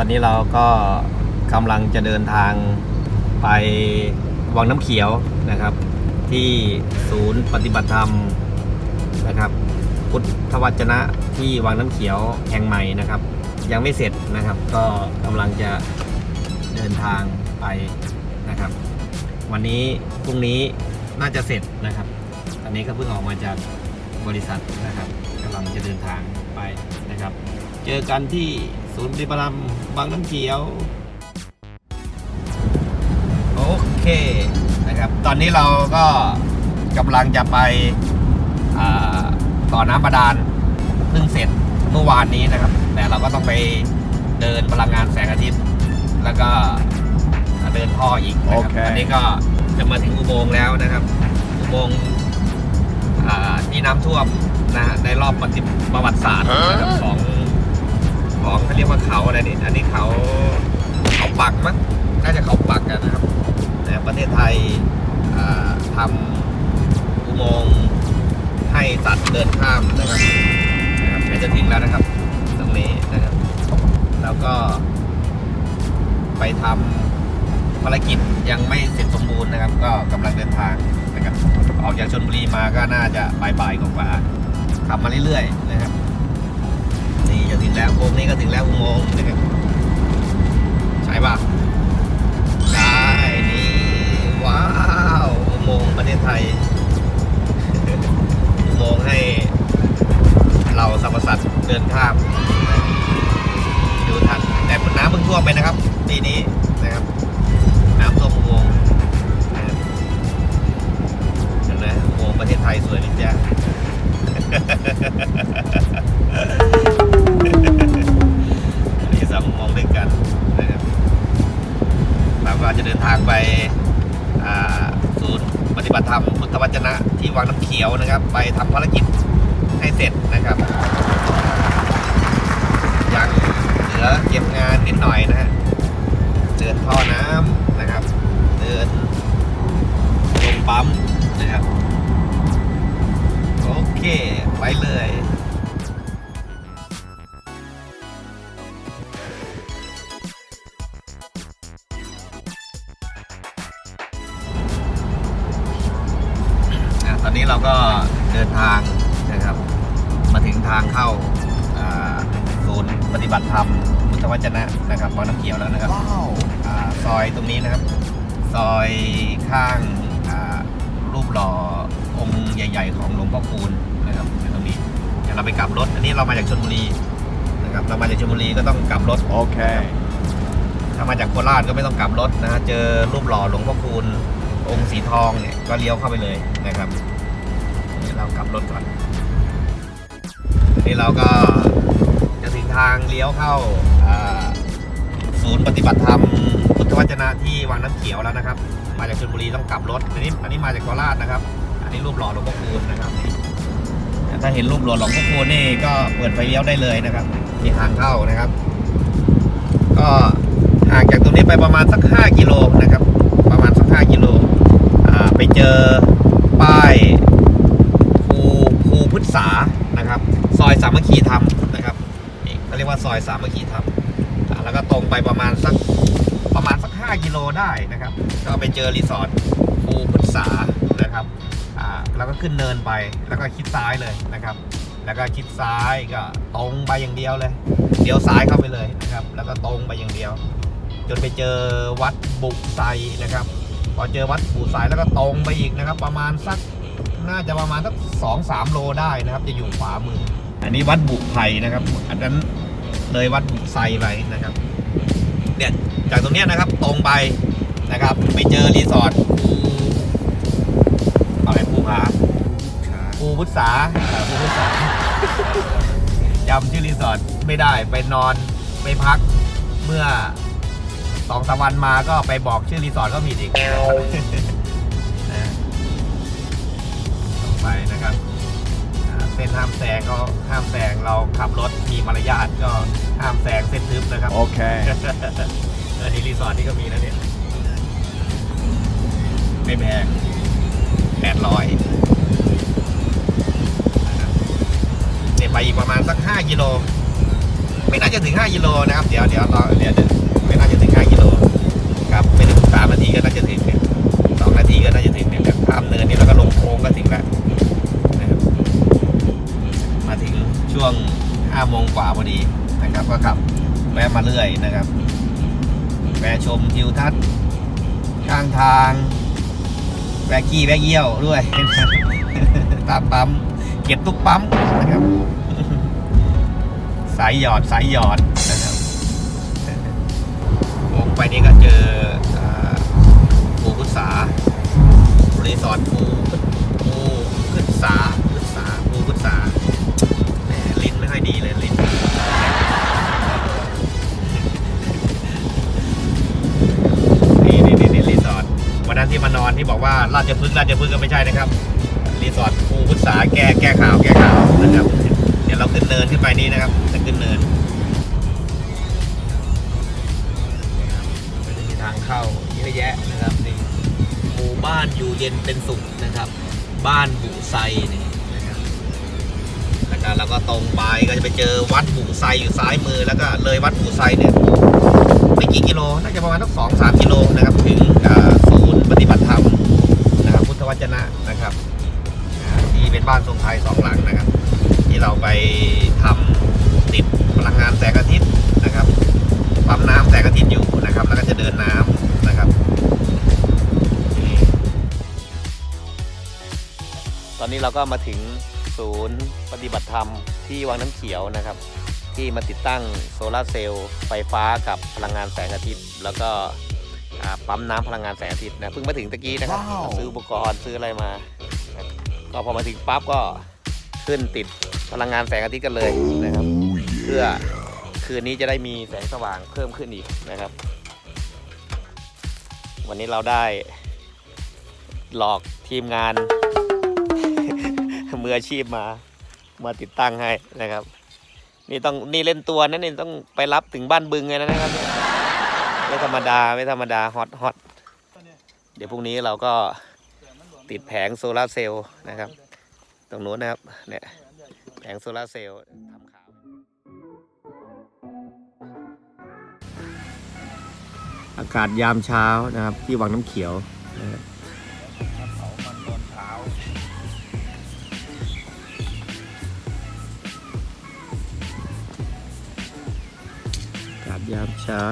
อนนี้เราก็กำลังจะเดินทางไปวังน้ำเขียวนะครับ ที่ศูนย์ปฏิบัติธรรมนะครับ พุทธวจนะที่วังน้ำเขียวแห่งใหม่นะครับ ยังไม่เสร็จนะครับ ก็กำลังจะเดินทางไปนะครับ วันนี้พรุ่งนี้น่าจะเสร็จนะครับตอนนี้ก็เพิ่งออกมาจากบริษัทนะครับกำลังจะเดินทางไปนะครับ เจอกันที่ศูนย์ปฏิบัติธรรมบางน้ำเขียว โอเคนะครับ ตอนนี้เราก็กำลังจะไปอ่าต่อน้ำบาดาลเพิ่งเสร็จเมื่อวานนี้นะครับ แต่เราก็ต้องไปเดินพลังงานแสงอาทิตย์ แล้วก็เดินท่ออีกนะครับโอเคอันนี้ก็จะมาถึงอุโมงค์แล้วนะครับ อุโมงค์อ่าที่น้ำท่วมนะฮะในรอบประวัติศาสตร์นะครับของ ของเขาเรียกว่าเขาอะไรนี่อันนี้เขาเขาปักมั้งน่าจะเขาปักกันนะครับแต่ประเทศไทยทำอุโมงค์ให้สัตว์เดินข้ามนะครับนะครับจะถึงแล้วนะครับตรงนี้นะครับ แล้วก็ ไปทำภารกิจยังไม่เสร็จสมบูรณ์นะครับ ก็กำลังเดินทางนะครับออกจากชนบุรีมาก็น่าจะบ่ายๆกว่าขับมาเรื่อยๆนะครับ จะถึงแล้วโค้งนี้ก็ถึงแล้วอุโมงค์นะครับใช่ปะใช่นี่ว้าวอุโมงค์ประเทศไทยอุโมงค์ให้เราสรรพสัตว์เดินข้ามดูทันแต่น้ำเพิ่งท่วมไปนะครับปีนี้นะครับ เราก็เดินทางนะครับ มาถึงทางเข้าอ่าศูนย์ปฏิบัติธรรมพุทธวจนะนะครับบางน้ำเขียวแล้วนะครับอ่าซอยตรงนี้นะครับ ซอยข้างอ่ารูปหล่อองค์ใหญ่ ๆ ของหลวงพ่อคูณนะครับอยู่ตรงนี้เดี๋ยวเราไปกลับรถ อันนี้เรามาจากชลบุรีนะครับ เรามาจากชลบุรีก็ต้องกลับรถ Okay. ถ้ามาจากโคราชก็ไม่ต้องกลับรถนะฮะเจอรูปหล่อหลวงพ่อคูณองค์สีทองเนี่ยก็เลี้ยวเข้าไปเลยนะครับ เรากลับรถก่อนนี่เราก็จะถึงทางเลี้ยวเข้าศูนย์ปฏิบัติธรรมพุทธวจนะที่วังน้ำเขียวแล้วนะครับ มาจากชลบุรีต้องกลับรถอันนี้อันนี้มาจากโคราชนะครับ อันนี้รูปหล่อหลวงพ่อคูณนะครับถ้าเห็นรูปหล่อหลวงพ่อคูณนี่ก็เปิดไฟเลี้ยวได้เลยนะครับที่ทางเข้านะครับ ก็ห่างจากตรงนี้ไปประมาณสัก 5 กิโลนะครับ ประมาณสัก 5 กิโลไปเจอป้ายภูภูพฤก ษานะครับ ซอยสามัคคีธรรมนะครับเขาเรียกว่าซอยสามัคคีธรรมแล้วก็ตรงไปประมาณสักประมาณสัก 5 กิโลได้นะครับ ก็ไปเจอรีสอร์ทภูพฤกษานะครับแล้วก็ขึ้นเนินไปแล้วก็คิดซ้ายเลยนะครับ แล้วก็ชิดซ้ายก็ตรงไปอย่างเดียวเลยเลี้ยวซ้ายเข้าไปเลยนะครับ แล้วก็ตรงไปอย่างเดียว จนไปเจอวัดบุกไซนะครับ พอเจอวัดบุกไซแล้วก็ตรงไปอีกนะครับ ประมาณสัก น่าจะประมาณสักสองสามโลได้นะครับ จะอยู่ขวามือ อันนี้วัดบุไผ่นะครับ อันนั้นเลยวัดบุไซไปนะครับ เนี่ยจากตรงเนี้ยนะครับตรงไปนะครับไปเจอรีสอร์ทภูอะไรภูผาภูพุทธาอ่าภูพุทธาจำชื่อรีสอร์ทไม่ได้ไปนอนไปพักเมื่อสองสามวันมาก็ไปบอกชื่อรีสอร์ทก็ผิดอีก ส้นห้ามแซงก็ห้ามแซงเราขับรถมีมารยาทก็ห้ามแซงเส้นทึบนะครับ Okay. อันนี้รีสอร์ทที่ก็มีนะเนี่ยไม่แพงแปดร้อยเนี่ยไปอีกประมาณสักห้ากิโลไม่น่าจะถึง5กิโลนะครับ เดี๋ยวเดี๋ยวรอเดี๋ยวเดี๋ยวไม่น่าจะถึง5กิโลครับไม่ถึงสามนาทีก็น่าจะถึงเนี่ยสองนาทีก็น่าจะถึงเนี่ยแบบข้ามเนินนี่แล้วก็ลงโค้งก็ถึงแล้ว ช่วง5โมงกว่าพอดีนะครับ ก็ขับแวะมาเรื่อยนะครับแวะชมทิวทัศน์ข้างทางแวะกี้แวะเยี่ยวด้วยตามปั๊มเก็บทุกปั๊มนะครับ สายหยอดสายหยอดนะครับลงไปนี่ก็เจออ่าภูพุทธารีสอร์ทภู บอกว่าราชพฤกษ์ราชพฤกษ์ก็ไม่ใช่นะครับ รีสอร์ทภูพุทธาแก้แก้ข่าวแก้ข่าวนะครับ เดี๋ยวเราขึ้นเนินขึ้นไปนี่นะครับจะขึ้นเนินจะมีทางเข้าเยอะแยะนะครับนี่หมู่บ้านอยู่เย็นเป็นสุขนะครับ บ้านบุไซนี่นะครับแล้วก็เราก็ตรงไปก็จะไปเจอวัดบุไซอยู่ซ้ายมือแล้วก็เลยวัดบุไซเนี่ยไม่กี่กิโลน่าจะประมาณสักสองสามกิโลนะครับถึงศูน นะครับพุทธวจนะนะครับอ่าที่เป็นบ้านทรงไทยสองหลังนะครับ ที่เราไปทำติดพลังงานแสงอาทิตย์นะครับปั๊มน้ำแสงอาทิตย์อยู่นะครับ แล้วก็จะเดินน้ำนะครับ ตอนนี้เราก็มาถึงศูนย์ปฏิบัติธรรมที่วังน้ำเขียวนะครับ ที่มาติดตั้งโซลาร์เซลล์ไฟฟ้ากับพลังงานแสงอาทิตย์ แล้วก็ ปั๊มน้ำพลังงานแสงอาทิตย์นะเพิ่งมาถึงตะกี้นะครับว้าวซื้ออุปกรณ์ซื้ออะไรมานะครับก็พอมาถึงปั๊บก็ขึ้นติดพลังงานแสงอาทิตย์กันเลยนะครับ เพื่อคืนนี้จะได้มีแสงสว่างเพิ่มขึ้นอีกนะครับ วันนี้เราได้หลอกทีมงานมืออาชีพมามาติดตั้งให้นะครับ นี่ต้องนี่เล่นตัวนั่นนี่ต้องไปรับถึงบ้านบึงเลยนะครับ ไม่ธรรมดาไม่ธรรมดาฮอตฮอตเดี๋ยวพรุ่งนี้เราก็ติดแผงโซลาร์เซลล์นะครับ ตรงนู้นนะครับเนี่ยแผงโซลาร์เซลล์ทำขาวอากาศยามเช้านะครับ ที่วังน้ำเขียวนะครับอากาศยามเช้า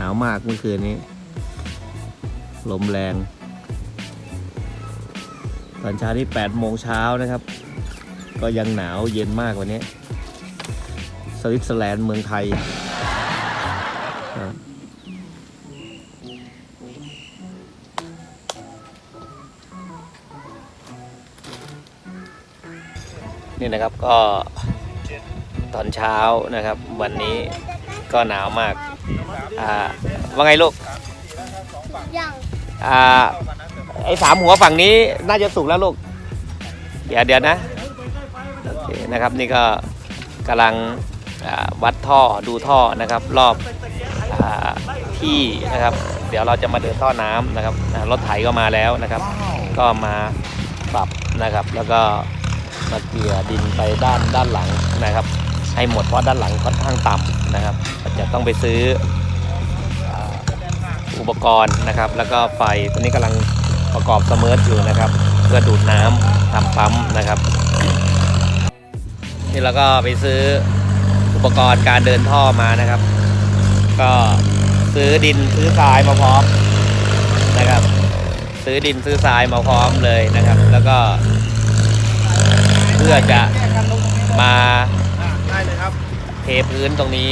นาวมากเมื่อคืนนี้ ลมแรง ตอนเช้านี่8โมงเช้านะครับ ก็ยังหนาวเย็นมากว่านี้ สวิตเซอร์แลนด์เมืองไทยนี่นะครับก็ตอนเช้านะครับ วันนี้ก็หนาวมาก อ่าว่าไงลูกยังอ่าไอ้สามหัวฝั่งนี้น่าจะสุกแล้วลูก เดี๋ยวเดี๋ยวนะโอเคนะครับนี่ก็กำลังอ่าวัดท่อดูท่อนะครับรอบอาที่นะครับ เดี๋ยวเราจะมาเดินท่อน้ำนะครับอ่ารถไถก็มาแล้วนะครับ ก็มาปรับนะครับ แล้วก็มาเกลี่ยดินไปด้านด้านหลังนะครับ ให้หมดเพราะด้านหลังค่อนข้างต่ำนะครับจะต้องไปซื้ออ่าอุ ปกรณ์นะครับ แล้วก็ไฟตัวนี้กำลังประกอบเสมออยู่นะครับ เพื่อดูดน้ำทำปั๊มนะครับนี่เราก็ไปซื้ออุปกรณ์การเดินท่อมานะครับ ก็ซื้อดินซื้อทรายมาพร้อมนะครับ ซื้อดินซื้อทรายมาพร้อมเลยนะครับ แล้วก็ เพื่อจะมาเทพื้นตรงนี้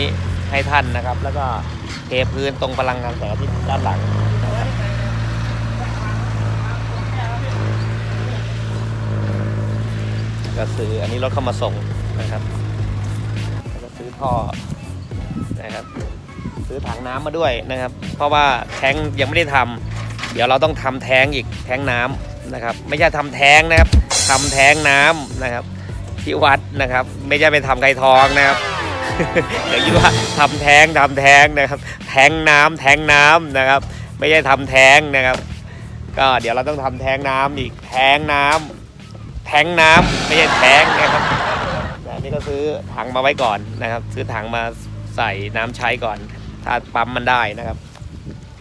ให้ท่านนะครับ แล้วก็ เทพื้นตรงพลังงานแสงอาทิตย์ด้านหลังก็ซื้ออันนี้รถเข้ามาส่งนะครับแล้วก็ซื้อท่อนะครับ ซื้อถังน้ำมาด้วยนะครับ เพราะว่าแท้งยังไม่ได้ทำเดี๋ยวเราต้องทำแท้งอีกแท้งน้ำนะครับ ไม่ใช่ทำแท้งนะครับทำแท้งน้ำนะครับ ที่วัดนะครับ ไม่ใช่ไปทำไก่ทองนะครับ เดี๋ยวคิดว่าทำแท้งทำแท้งนะครับ แท้งน้ำแท้งน้ำนะครับ ไม่ใช่ทำแท้งนะครับ ก็เดี๋ยวเราต้องทำแท้งน้ำอีกแท้งน้ำแท้งน้ำไม่ใช่แท้งนะครับอันนี่ก็ซื้อถังมาไว้ก่อนนะครับ ซื้อถังมาใส่น้ำใช้ก่อน ถ้าปั๊มมันได้นะครับ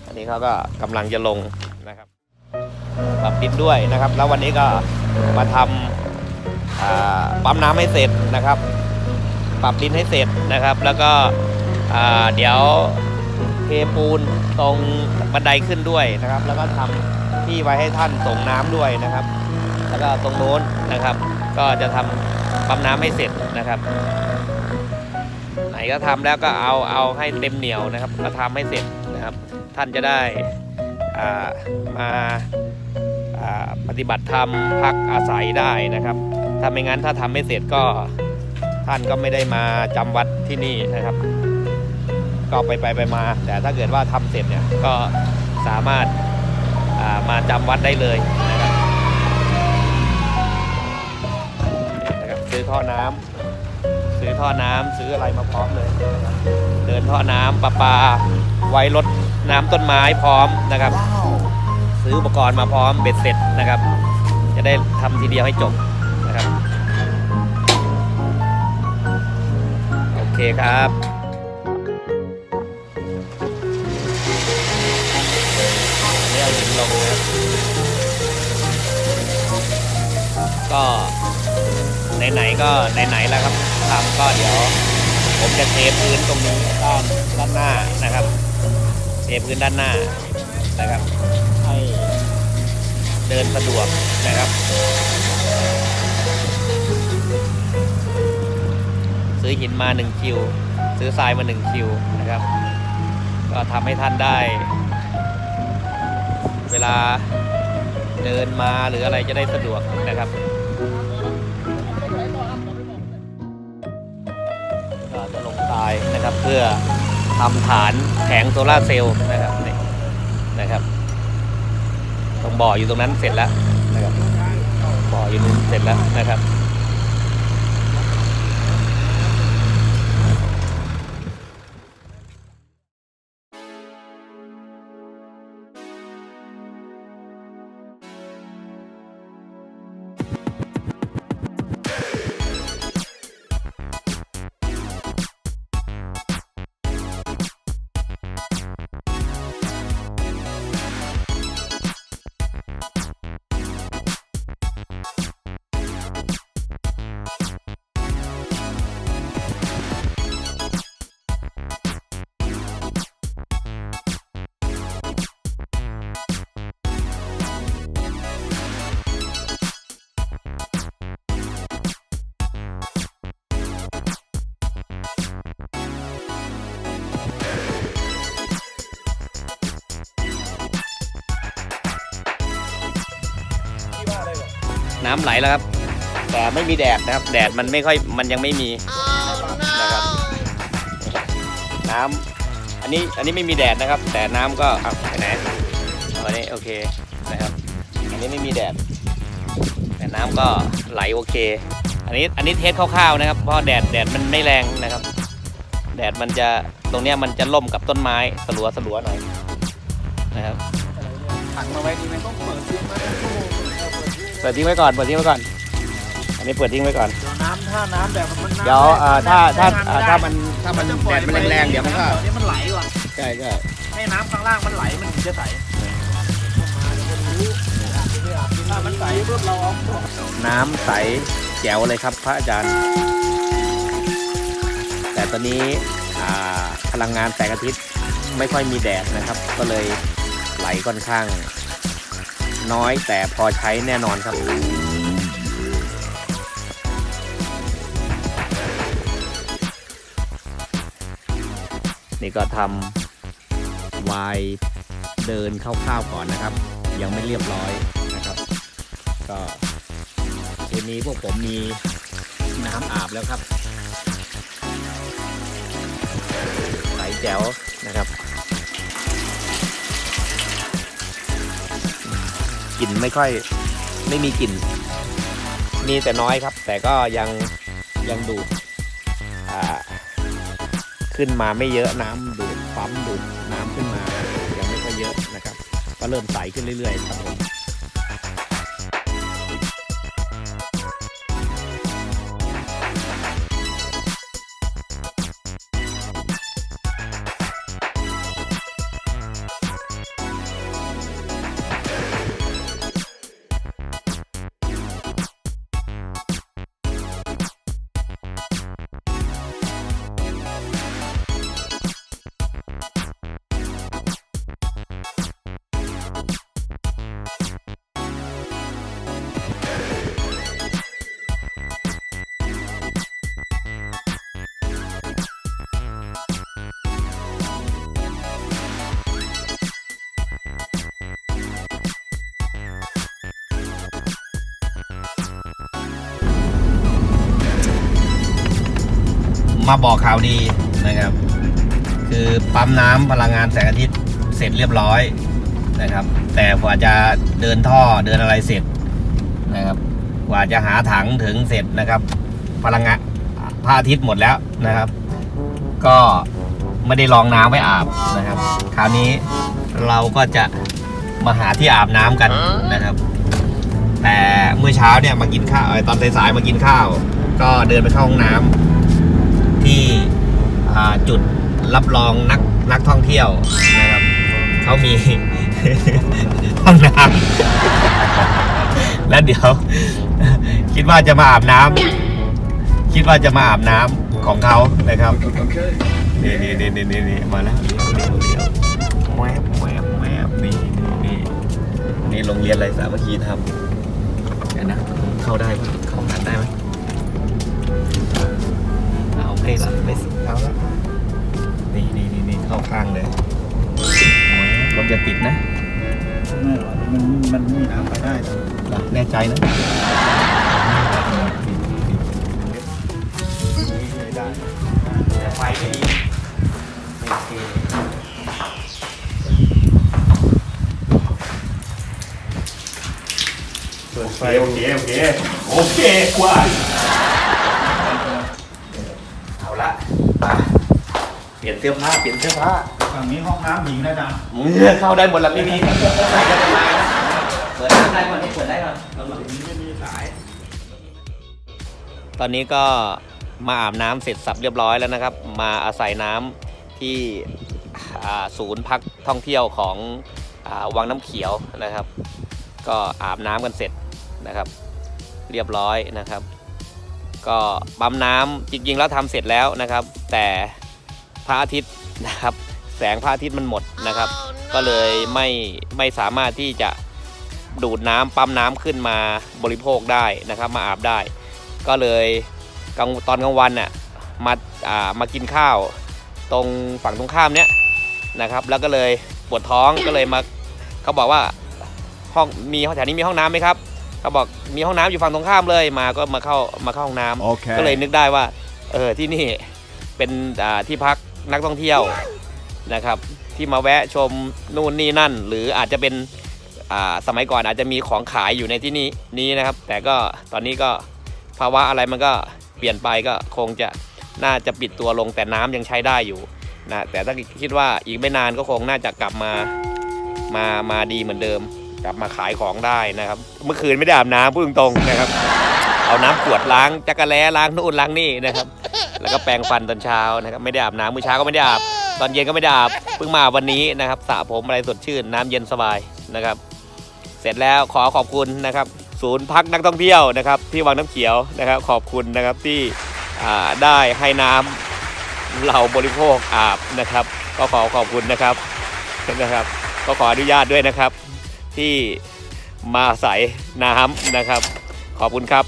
อันนี้เขาก็กำลังจะลงนะครับปรับดินด้วยนะครับ แล้ววันนี้ก็มาทำอ่าปั๊มน้ำให้เสร็จนะครับ ปรับดินให้เสร็จนะครับ แล้วก็เดี๋ยวเทปูนตรงบันไดขึ้นด้วยนะครับ แล้วก็ทำที่ไว้ให้ท่านส่งน้ำด้วยนะครับ แล้วก็ตรงโน้นนะครับ ก็จะทำปั๊มน้ำให้เสร็จนะครับไหนก็ทำแล้วก็เอาเอาให้เต็มเหนียวนะครับ ก็ทำให้เสร็จนะครับ ท่านจะได้มาอ่าปฏิบัติธรรมพักอาศัยได้นะครับถ้าไม่งั้นถ้าทำไม่เสร็จก็ ท่านก็ไม่ได้มาจำวัดที่นี่นะครับ ก็ไปไปไปมา แต่ถ้าเกิดว่าทำเสร็จเนี่ยก็สามารถามาจำวัดได้เลยนะครับนะครับซื้อท่อน้ำซื้อท่อน้ำซื้ออะไรมาพร้อมเลยนะครับเดินท่อน้ำประปาไว้รดน้ำต้นไม้พร้อมนะครับ ซื้ออุปกรณ์มาพร้อมเบ็ดเสร็จนะครับ จะได้ทำทีเดียวให้จบ เคครับอันนี้เอาหินลงนะก็ไหนๆก็ไหนๆแล้วครับทำก็เดี๋ยว ผมจะเทพื้นตรงนี้ด้านด้านหน้านะครับ เทพื้นด้านหน้านะครับ ให้เดินสะดวกนะครับ ซื้อหินมา 1 คิว ซื้อทรายมา 1 คิวนะครับ ก็ทำให้ท่านได้ เวลาเดินมาหรืออะไรจะได้สะดวกนะครับก็จะลงทรายนะครับเพื่อทำฐานแผงโซลาเซลล์นะครับนี่นะครับตรงบ่ออยู่ตรงนั้นเสร็จแล้วนะครับบ่ออยู่นู้นเสร็จแล้วนะครับ น้ำไหลแล้วครับ แต่ไม่มีแดดนะครับ แดดมันไม่ค่อยมันยังไม่มีนะครับน้ำอันนี้อันนี้ไม่มีแดดนะครับ แต่น้ำก็เอาไปไหนอันนี้โอเคนะครับ อันนี้ไม่มีแดด แต่น้ำก็ไหลโอเค อันนี้อันนี้เทสคร่าวๆนะครับ เพราะแดดแดดมันไม่แรงนะครับ แดดมันจะตรงเนี้ยมันจะล่มกับต้นไม้สลัวสลัวหน่อยนะครับ ถังมาไว้ดีไหมต้องเปิดทิ้งไว้เป็นชั่วโมง เปิดทิ้งไว้ก่อน เปิดทิ้งไว้ก่อน อันนี้เปิดทิ้งไว้ก่อนเดี๋ยวน้ำถ้าน้ำแบบมันน้ำเดี๋ยวอ่าถ้าถ้าอ่าถ้ามัมันถ้ามันแดดมันแรงๆเดี๋ยวมันก็เดี๋ยวมันไหลก่อนใช่ใช่ให้น้ำข้างล่างมันไหลมันถึงจะใสถ้ามันใสปุ๊บเราเอาน้ำใสแจ๋วเลยครับพระอาจารย์ แต่ตอนนี้อ่าพลังงานแสงอาทิตย์ไม่ค่อยมีแดดนะครับ ก็เลยไหลค่อนข้าง น้อยแต่พอใช้แน่นอนครับ นี่ก็ทำวายเดินคร่าวๆก่อนนะครับ ยังไม่เรียบร้อยนะครับ ก็คืนนี้พวกผมมีน้ำอาบแล้วครับใสแจ๋วนะครับ กลิ่นไม่ค่อยไม่มีกลิ่น มีแต่น้อยครับ แต่ก็ยังยังดูดขึ้นมาไม่เยอะน้ำดูดปั๊มดูดน้ำขึ้นมายังไม่ค่อยเยอะนะครับ ก็เริ่มใสขึ้นเรื่อยๆครับผม มาบอกข่าวดีนะครับ คือปั๊มน้ำพลังงานแสงอาทิตย์เสร็จเรียบร้อยนะครับ แต่กว่าจะเดินท่อเดินอะไรเสร็จนะครับกว่าจะหาถังถึงเสร็จนะครับ พลังงานพระอาทิตย์หมดแล้วนะครับ ก็ไม่ได้ลองน้ำไว้อาบนะครับ คราวนี้เราก็จะมาหาที่อาบน้ำกันนะครับ แต่เมื่อเช้าเนี่ยมากินข้าวตอนสายๆมากินข้าว ก็เดินไปเข้าห้องน้ำที่อ่า จุดรับรองนักนักท่องเที่ยวนะครับเขามีห้องน้ำแล้วเดี๋ยว คิดว่าจะมาอาบน้ำคิดว่าจะมาอาบน้ำของเขานะครับนี่นี่นี่นี่นี่นี่มาแล้วเลี้ยวเลี้ยวเลี้ยวแวบแวบแวบนี่นี่นี่นี่โรงเรียนอะไรสามัคคีทำเดี๋ยวนะเข้าได้เข้าหันได้ไหมเอาไม่ละไม่สิเอาละ นี่นี่นี่นี่เข้าข้างเลยรถจะติดนะ ไม่หรอกมันมันมีน้ำไปได้แต่แน่ใจนะไม่ได้แต่ไฟไม่ดีโอเคเปิดไฟโอเคโอเคโอเคกว่าเอาละมาเป ลี่ยนเสื้อผ้าเปลี่ยนเสื้อผ้าฝั่งนี้ห้องน้ำหญิงนะจ๊ะเมื่อเข้าได้หมดแล้วพี่พี่ใส่กันมาเปิดได้ก่อนนี่เปิดได้ก่อนไม่มีสาย ตอนนี้ก็มาอาบน้ำเสร็จสับเรียบร้อยแล้วนะครับ มาอาศัยน้ำที่อ่าศูนย์พักท่องเที่ยวของอาวังน้ำเขียวนะครับ ก็อาบน้ำกันเสร็จนะครับ เรียบร้อยนะครับ ก็ปั๊มน้ำจริงๆแล้วทำเสร็จแล้วนะครับ แต่ พระอาทิตย์นะครับ แสงพระอาทิตย์มันหมดนะครับ ก็เลยไม่ไม่สามารถที่จะดูดน้ำปั๊มน้ำขึ้นมาบริโภคได้นะครับ มาอาบได้ ก็เลยกลางตอนกลางวันน่ะมาอ่ามากินข้าว ตรงฝั่งตรงข้ามเนี้ยนะครับ แล้วก็เลยปวดท้องก็เลยมาเขาบอกว่าห้องมีแถวนี้มีห้องน้ำไหมครับเขาบอกมีห้องน้ำอยู่ฝั่งตรงข้ามเลยมาก็มาเข้ามาเข้าห้องน้ำโอเคก็เลยนึกได้ว่าเออที่นี่เป็นอ่าที่พัก นักท่องเที่ยวนะครับ ที่มาแวะชมนู่นนี่นั่น หรืออาจจะเป็นอ่าสมัยก่อนอาจจะมีของขายอยู่ในที่นี้นี้นะครับ แต่ก็ตอนนี้ก็ภาวะอะไรมันก็เปลี่ยนไปก็คงจะน่าจะปิดตัวลงแต่น้ำยังใช้ได้อยู่นะแต่ถ้าคิดว่าอีกไม่นานก็คงน่าจะกลับมามามาดีเหมือนเดิม กลับมาขายของได้นะครับ เมื่อคืนไม่ได้อาบน้ำพูดตรงๆนะครับ เอาน้ำขวดล้างจักระแล้ล้างนู่นล้างนี่นะครับ แล้วก็แปรงฟันตอนเช้านะครับไม่ได้อาบน้ำมื้อเช้าก็ไม่ได้อาบตอนเย็นก็ไม่ได้อาบเพิ่งมาวันนี้นะครับสระผมอะไรสดชื่นน้ำเย็นสบายนะครับ เสร็จแล้วขอขอบคุณนะครับ ศูนย์พักนักท่องเที่ยวนะครับที่วังน้ำเขียวนะครับ ขอบคุณนะครับที่ได้ให้น้ำเราบริโภคอาบนะครับ ก็ขอขอบคุณนะครับนะครับ ก็ขออนุญาตด้วยนะครับ ที่มาใส่น้ำนะครับ ขอบคุณครับ